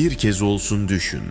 Bir kez olsun düşün.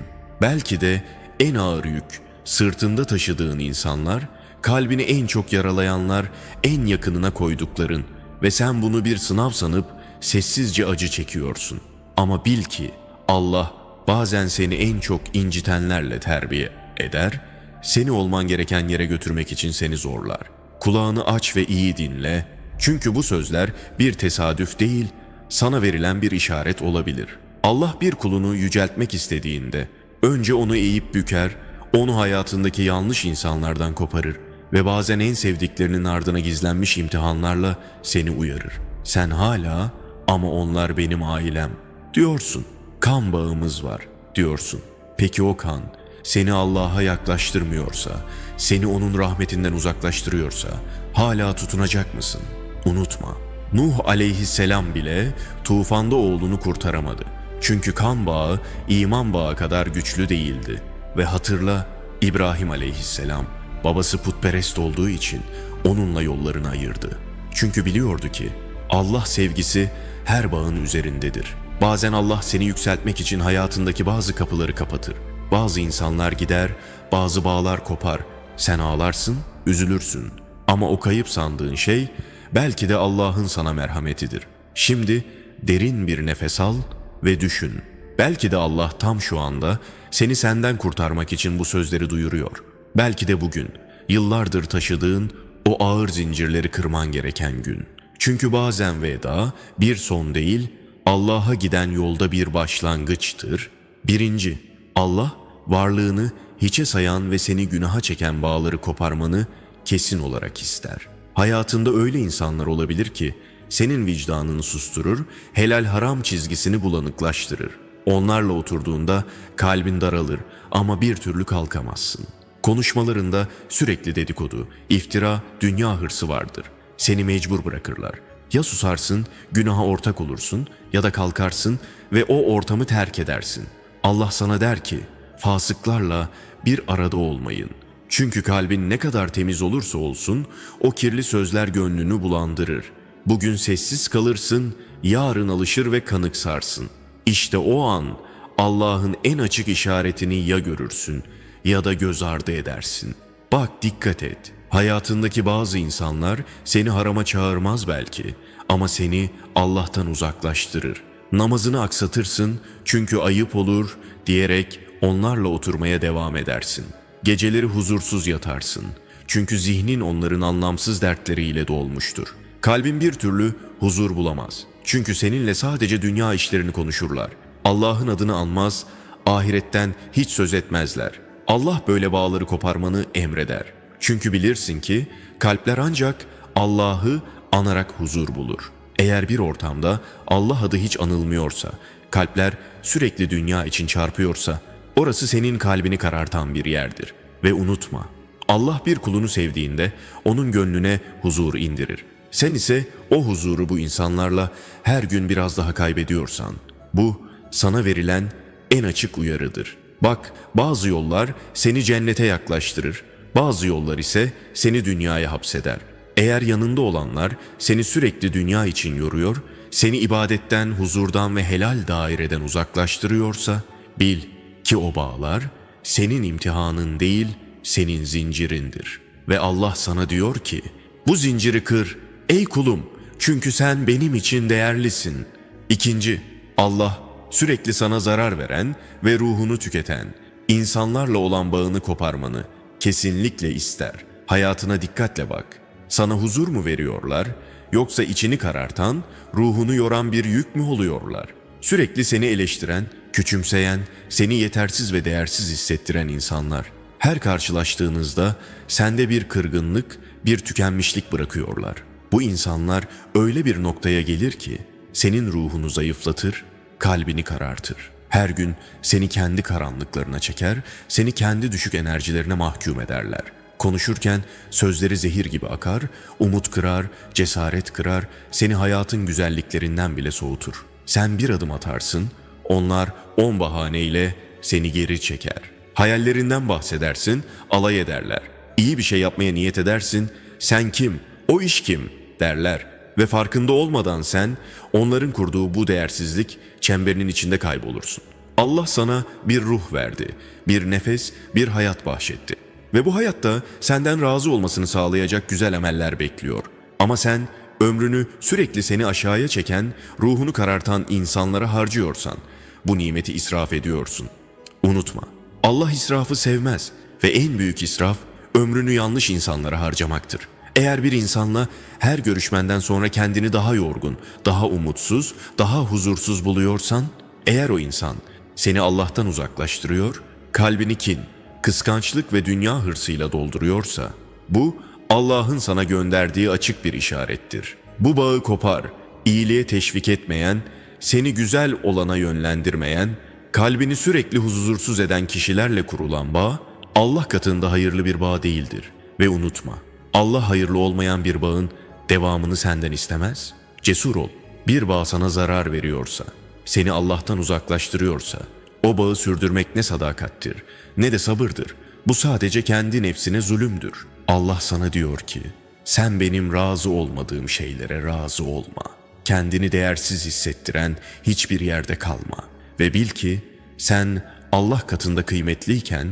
Belki de en ağır yük, sırtında taşıdığın insanlar, kalbini en çok yaralayanlar, en yakınına koydukların ve sen bunu bir sınav sanıp sessizce acı çekiyorsun. Ama bil ki Allah bazen seni en çok incitenlerle terbiye eder, seni olman gereken yere götürmek için seni zorlar. Kulağını aç ve iyi dinle. Çünkü bu sözler bir tesadüf değil, sana verilen bir işaret olabilir. Allah bir kulunu yüceltmek istediğinde önce onu eğip büker, onu hayatındaki yanlış insanlardan koparır ve bazen en sevdiklerinin ardına gizlenmiş imtihanlarla seni uyarır. Sen hala ama onlar benim ailem diyorsun. Kan bağımız var diyorsun. Peki o kan seni Allah'a yaklaştırmıyorsa, seni onun rahmetinden uzaklaştırıyorsa hala tutunacak mısın? Unutma. Nuh aleyhisselam bile tufanda oğlunu kurtaramadı. Çünkü kan bağı iman bağı kadar güçlü değildi. Ve hatırla İbrahim aleyhisselam babası putperest olduğu için onunla yollarını ayırdı. Çünkü biliyordu ki Allah sevgisi her bağın üzerindedir. Bazen Allah seni yükseltmek için hayatındaki bazı kapıları kapatır. Bazı insanlar gider, bazı bağlar kopar. Sen ağlarsın, üzülürsün. Ama o kayıp sandığın şey belki de Allah'ın sana merhametidir. Şimdi derin bir nefes al ve düşün. Belki de Allah tam şu anda seni senden kurtarmak için bu sözleri duyuruyor. Belki de bugün yıllardır taşıdığın o ağır zincirleri kırman gereken gün. Çünkü bazen veda bir son değil, Allah'a giden yolda bir başlangıçtır. Birinci, Allah varlığını hiçe sayan ve seni günaha çeken bağları koparmanı kesin olarak ister. Hayatında öyle insanlar olabilir ki senin vicdanını susturur, helal haram çizgisini bulanıklaştırır. Onlarla oturduğunda kalbin daralır ama bir türlü kalkamazsın. Konuşmalarında sürekli dedikodu, iftira, dünya hırsı vardır. Seni mecbur bırakırlar. Ya susarsın, günaha ortak olursun ya da kalkarsın ve o ortamı terk edersin. Allah sana der ki, fasıklarla bir arada olmayın. Çünkü kalbin ne kadar temiz olursa olsun o kirli sözler gönlünü bulandırır. Bugün sessiz kalırsın, yarın alışır ve kanıksarsın. İşte o an Allah'ın en açık işaretini ya görürsün ya da göz ardı edersin. Bak dikkat et. Hayatındaki bazı insanlar seni harama çağırmaz belki ama seni Allah'tan uzaklaştırır. Namazını aksatırsın çünkü ayıp olur diyerek onlarla oturmaya devam edersin. Geceleri huzursuz yatarsın. Çünkü zihnin onların anlamsız dertleriyle dolmuştur. Kalbin bir türlü huzur bulamaz. Çünkü seninle sadece dünya işlerini konuşurlar. Allah'ın adını anmaz, ahiretten hiç söz etmezler. Allah böyle bağları koparmanı emreder. Çünkü bilirsin ki kalpler ancak Allah'ı anarak huzur bulur. Eğer bir ortamda Allah adı hiç anılmıyorsa, kalpler sürekli dünya için çarpıyorsa, orası senin kalbini karartan bir yerdir. Ve unutma, Allah bir kulunu sevdiğinde onun gönlüne huzur indirir. Sen ise o huzuru bu insanlarla her gün biraz daha kaybediyorsan, bu sana verilen en açık uyarıdır. Bak bazı yollar seni cennete yaklaştırır, bazı yollar ise seni dünyaya hapseder. Eğer yanında olanlar seni sürekli dünya için yoruyor, seni ibadetten, huzurdan ve helal daireden uzaklaştırıyorsa, bil ki o bağlar senin imtihanın değil, senin zincirindir. Ve Allah sana diyor ki, bu zinciri kır ey kulum çünkü sen benim için değerlisin. İkinci, Allah sürekli sana zarar veren ve ruhunu tüketen, insanlarla olan bağını koparmanı kesinlikle ister. Hayatına dikkatle bak. Sana huzur mu veriyorlar yoksa içini karartan, ruhunu yoran bir yük mü oluyorlar? Sürekli seni eleştiren, küçümseyen, seni yetersiz ve değersiz hissettiren insanlar. Her karşılaştığınızda sende bir kırgınlık, bir tükenmişlik bırakıyorlar. Bu insanlar öyle bir noktaya gelir ki senin ruhunu zayıflatır, kalbini karartır. Her gün seni kendi karanlıklarına çeker, seni kendi düşük enerjilerine mahkum ederler. Konuşurken sözleri zehir gibi akar, umut kırar, cesaret kırar, seni hayatın güzelliklerinden bile soğutur. Sen bir adım atarsın, onlar on bahaneyle seni geri çeker. Hayallerinden bahsedersin, alay ederler. İyi bir şey yapmaya niyet edersin, sen kim, o iş kim derler. Ve farkında olmadan sen onların kurduğu bu değersizlik çemberinin içinde kaybolursun. Allah sana bir ruh verdi, bir nefes, bir hayat bahşetti. Ve bu hayatta senden razı olmasını sağlayacak güzel emeller bekliyor. Ama sen ömrünü sürekli seni aşağıya çeken, ruhunu karartan insanlara harcıyorsan, bu nimeti israf ediyorsun. Unutma, Allah israfı sevmez ve en büyük israf ömrünü yanlış insanlara harcamaktır. Eğer bir insanla her görüşmenden sonra kendini daha yorgun, daha umutsuz, daha huzursuz buluyorsan, eğer o insan seni Allah'tan uzaklaştırıyor, kalbini kin, kıskançlık ve dünya hırsıyla dolduruyorsa, bu Allah'ın sana gönderdiği açık bir işarettir. Bu bağı kopar, iyiliğe teşvik etmeyen, seni güzel olana yönlendirmeyen, kalbini sürekli huzursuz eden kişilerle kurulan bağ, Allah katında hayırlı bir bağ değildir. Ve unutma, Allah hayırlı olmayan bir bağın devamını senden istemez. Cesur ol. Bir bağ sana zarar veriyorsa, seni Allah'tan uzaklaştırıyorsa, o bağı sürdürmek ne sadakattir, ne de sabırdır. Bu sadece kendi nefsine zulümdür. Allah sana diyor ki, sen benim razı olmadığım şeylere razı olma. Kendini değersiz hissettiren hiçbir yerde kalma. Ve bil ki sen Allah katında kıymetliyken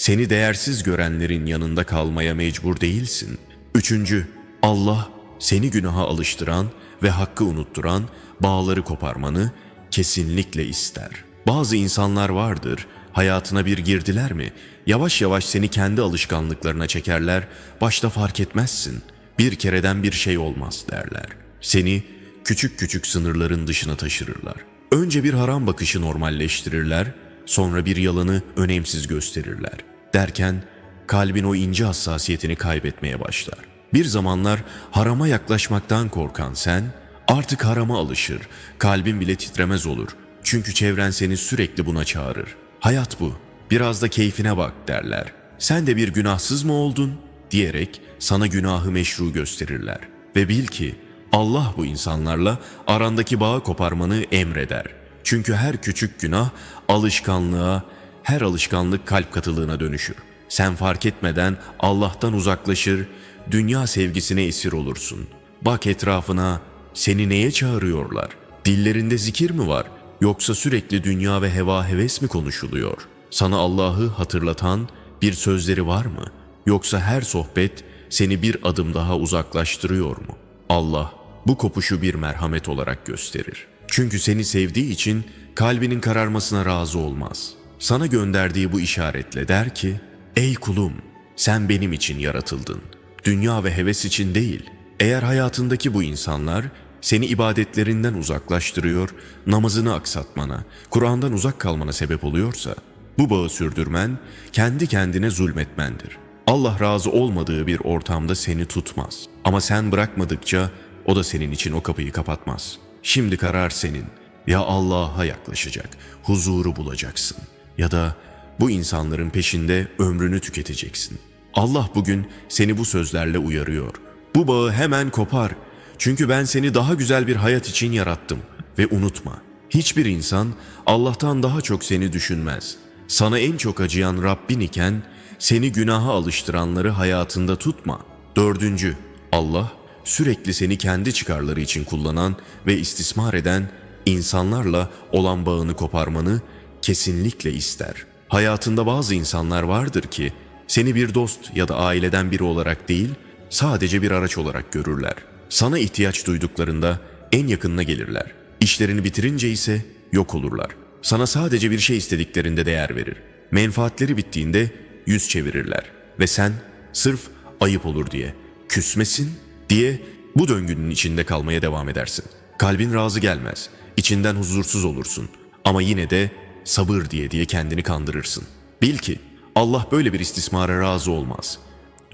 seni değersiz görenlerin yanında kalmaya mecbur değilsin. Üçüncü, Allah seni günaha alıştıran ve hakkı unutturan bağları koparmanı kesinlikle ister. Bazı insanlar vardır, hayatına bir girdiler mi, yavaş yavaş seni kendi alışkanlıklarına çekerler, başta fark etmezsin. Bir kereden bir şey olmaz derler. Seni küçük küçük sınırların dışına taşırırlar. Önce bir haram bakışı normalleştirirler, sonra bir yalanı önemsiz gösterirler. Derken kalbin o ince hassasiyetini kaybetmeye başlar. Bir zamanlar harama yaklaşmaktan korkan sen artık harama alışır, kalbin bile titremez olur. Çünkü çevren seni sürekli buna çağırır. Hayat bu, biraz da keyfine bak derler. Sen de bir günahsız mı oldun diyerek sana günahı meşru gösterirler. Ve bil ki Allah bu insanlarla arandaki bağı koparmanı emreder. Çünkü her küçük günah alışkanlığa, her alışkanlık kalp katılığına dönüşür. Sen fark etmeden Allah'tan uzaklaşır, dünya sevgisine esir olursun. Bak etrafına, seni neye çağırıyorlar? Dillerinde zikir mi var? Yoksa sürekli dünya ve heva heves mi konuşuluyor? Sana Allah'ı hatırlatan bir sözleri var mı? Yoksa her sohbet seni bir adım daha uzaklaştırıyor mu? Allah bu kopuşu bir merhamet olarak gösterir. Çünkü seni sevdiği için kalbinin kararmasına razı olmaz. Sana gönderdiği bu işaretle der ki, Ey kulum, sen benim için yaratıldın. Dünya ve heves için değil. Eğer hayatındaki bu insanlar seni ibadetlerinden uzaklaştırıyor, namazını aksatmana, Kur'an'dan uzak kalmana sebep oluyorsa, bu bağı sürdürmen kendi kendine zulmetmendir. Allah razı olmadığı bir ortamda seni tutmaz. Ama sen bırakmadıkça o da senin için o kapıyı kapatmaz. Şimdi karar senin. Ya Allah'a yaklaşacak, huzuru bulacaksın ya da bu insanların peşinde ömrünü tüketeceksin. Allah bugün seni bu sözlerle uyarıyor. Bu bağı hemen kopar. Çünkü ben seni daha güzel bir hayat için yarattım. Ve unutma, hiçbir insan Allah'tan daha çok seni düşünmez. Sana en çok acıyan Rabbin iken seni günaha alıştıranları hayatında tutma. Dördüncü, Allah sürekli seni kendi çıkarları için kullanan ve istismar eden insanlarla olan bağını koparmanı kesinlikle ister. Hayatında bazı insanlar vardır ki seni bir dost ya da aileden biri olarak değil, sadece bir araç olarak görürler. Sana ihtiyaç duyduklarında en yakınına gelirler. İşlerini bitirince ise yok olurlar. Sana sadece bir şey istediklerinde değer verir. Menfaatleri bittiğinde yüz çevirirler ve sen sırf ayıp olur diye küsmesin diye bu döngünün içinde kalmaya devam edersin. Kalbin razı gelmez. içinden huzursuz olursun. Ama yine de sabır diye diye kendini kandırırsın. Bil ki Allah böyle bir istismara razı olmaz.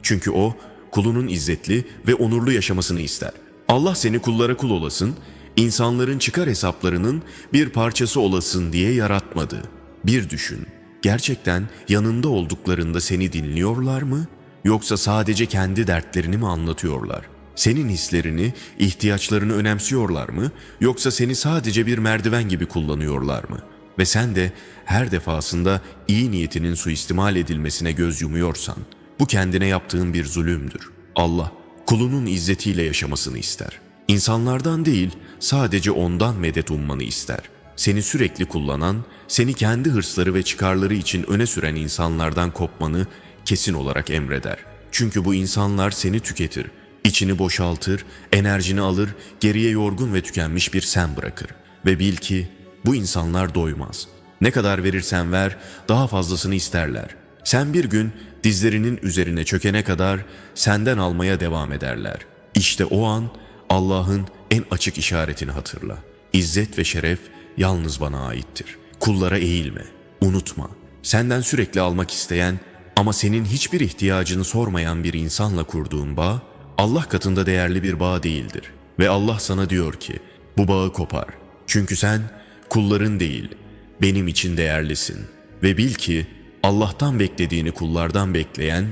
Çünkü o kulunun izzetli ve onurlu yaşamasını ister. Allah seni kullara kul olasın, insanların çıkar hesaplarının bir parçası olasın diye yaratmadı. Bir düşün. Gerçekten yanında olduklarında seni dinliyorlar mı? Yoksa sadece kendi dertlerini mi anlatıyorlar? Senin hislerini, ihtiyaçlarını önemsiyorlar mı? Yoksa seni sadece bir merdiven gibi kullanıyorlar mı? Ve sen de her defasında iyi niyetinin suistimal edilmesine göz yumuyorsan, bu kendine yaptığın bir zulümdür. Allah, kulunun izzetiyle yaşamasını ister. İnsanlardan değil, sadece ondan medet ummanı ister. Seni sürekli kullanan, seni kendi hırsları ve çıkarları için öne süren insanlardan kopmanı kesin olarak emreder. Çünkü bu insanlar seni tüketir, içini boşaltır, enerjini alır, geriye yorgun ve tükenmiş bir sen bırakır. Ve bil ki bu insanlar doymaz. Ne kadar verirsen ver, daha fazlasını isterler. Sen bir gün dizlerinin üzerine çökene kadar senden almaya devam ederler. İşte o an Allah'ın en açık işaretini hatırla. İzzet ve şeref yalnız bana aittir. Kullara eğilme, unutma. Senden sürekli almak isteyen ama senin hiçbir ihtiyacını sormayan bir insanla kurduğun bağ, Allah katında değerli bir bağ değildir. Ve Allah sana diyor ki, bu bağı kopar. Çünkü sen kulların değil, benim için değerlisin. Ve bil ki Allah'tan beklediğini kullardan bekleyen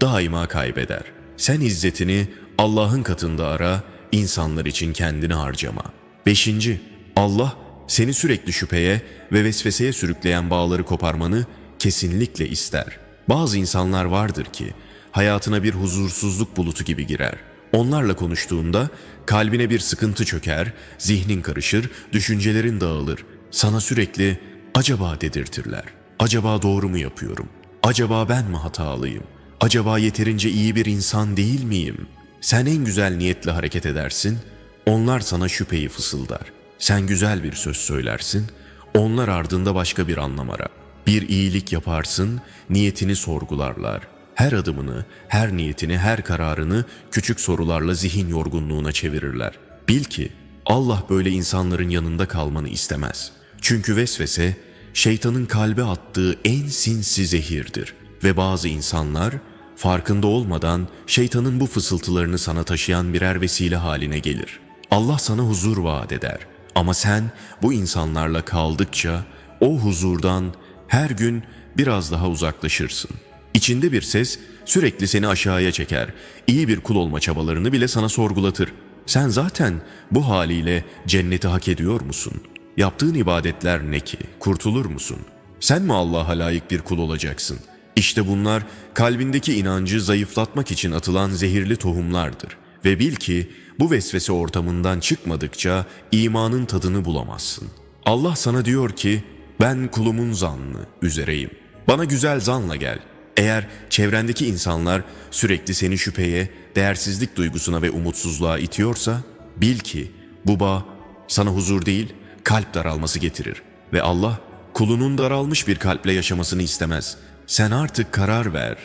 daima kaybeder. Sen izzetini Allah'ın katında ara, insanlar için kendini harcama. Beşinci, Allah seni sürekli şüpheye ve vesveseye sürükleyen bağları koparmanı kesinlikle ister. Bazı insanlar vardır ki hayatına bir huzursuzluk bulutu gibi girer. Onlarla konuştuğunda kalbine bir sıkıntı çöker, zihnin karışır, düşüncelerin dağılır. Sana sürekli acaba dedirtirler. Acaba doğru mu yapıyorum? Acaba ben mi hatalıyım? Acaba yeterince iyi bir insan değil miyim? Sen en güzel niyetle hareket edersin, onlar sana şüpheyi fısıldar. Sen güzel bir söz söylersin, onlar ardında başka bir anlam arar. Bir iyilik yaparsın, niyetini sorgularlar. Her adımını, her niyetini, her kararını küçük sorularla zihin yorgunluğuna çevirirler. Bil ki Allah böyle insanların yanında kalmanı istemez. Çünkü vesvese şeytanın kalbe attığı en sinsi zehirdir ve bazı insanlar farkında olmadan şeytanın bu fısıltılarını sana taşıyan birer vesile haline gelir. Allah sana huzur vaat eder ama sen bu insanlarla kaldıkça o huzurdan her gün biraz daha uzaklaşırsın. İçinde bir ses sürekli seni aşağıya çeker. İyi bir kul olma çabalarını bile sana sorgulatır. Sen zaten bu haliyle cenneti hak ediyor musun? Yaptığın ibadetler ne ki? Kurtulur musun? Sen mi Allah'a layık bir kul olacaksın? İşte bunlar kalbindeki inancı zayıflatmak için atılan zehirli tohumlardır. Ve bil ki bu vesvese ortamından çıkmadıkça imanın tadını bulamazsın. Allah sana diyor ki ben kulumun zannı üzereyim. Bana güzel zanla gel. Eğer çevrendeki insanlar sürekli seni şüpheye, değersizlik duygusuna ve umutsuzluğa itiyorsa bil ki bu bağ sana huzur değil kalp daralması getirir. Ve Allah kulunun daralmış bir kalple yaşamasını istemez. Sen artık karar ver.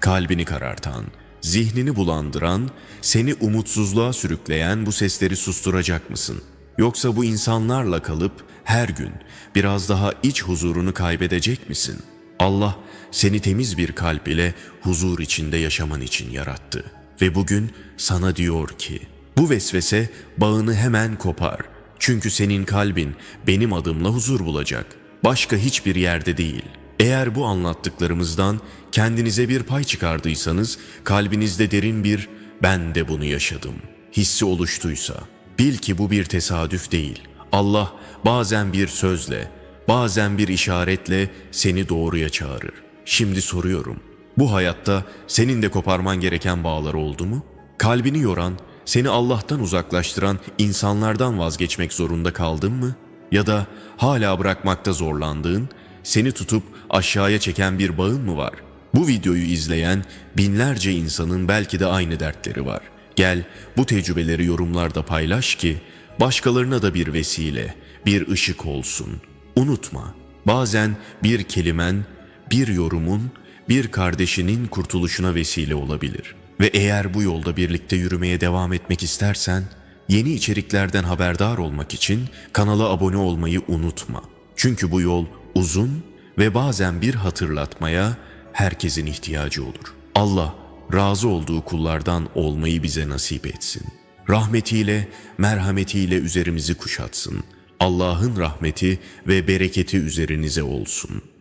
Kalbini karartan, zihnini bulandıran, seni umutsuzluğa sürükleyen bu sesleri susturacak mısın? Yoksa bu insanlarla kalıp her gün biraz daha iç huzurunu kaybedecek misin? Allah seni temiz bir kalp ile huzur içinde yaşaman için yarattı. Ve bugün sana diyor ki, bu vesvese bağını hemen kopar. Çünkü senin kalbin benim adımla huzur bulacak. Başka hiçbir yerde değil. Eğer bu anlattıklarımızdan kendinize bir pay çıkardıysanız, kalbinizde derin bir ben de bunu yaşadım hissi oluştuysa, bil ki bu bir tesadüf değil. Allah bazen bir sözle, bazen bir işaretle seni doğruya çağırır. Şimdi soruyorum, bu hayatta senin de koparman gereken bağlar oldu mu? Kalbini yoran, seni Allah'tan uzaklaştıran insanlardan vazgeçmek zorunda kaldın mı? Ya da hala bırakmakta zorlandığın, seni tutup aşağıya çeken bir bağın mı var? Bu videoyu izleyen binlerce insanın belki de aynı dertleri var. Gel bu tecrübeleri yorumlarda paylaş ki başkalarına da bir vesile, bir ışık olsun. Unutma, bazen bir kelimen, bir yorumun, bir kardeşinin kurtuluşuna vesile olabilir. Ve eğer bu yolda birlikte yürümeye devam etmek istersen, yeni içeriklerden haberdar olmak için kanala abone olmayı unutma. Çünkü bu yol uzun ve bazen bir hatırlatmaya herkesin ihtiyacı olur. Allah razı olduğu kullardan olmayı bize nasip etsin. Rahmetiyle, merhametiyle üzerimizi kuşatsın. Allah'ın rahmeti ve bereketi üzerinize olsun.''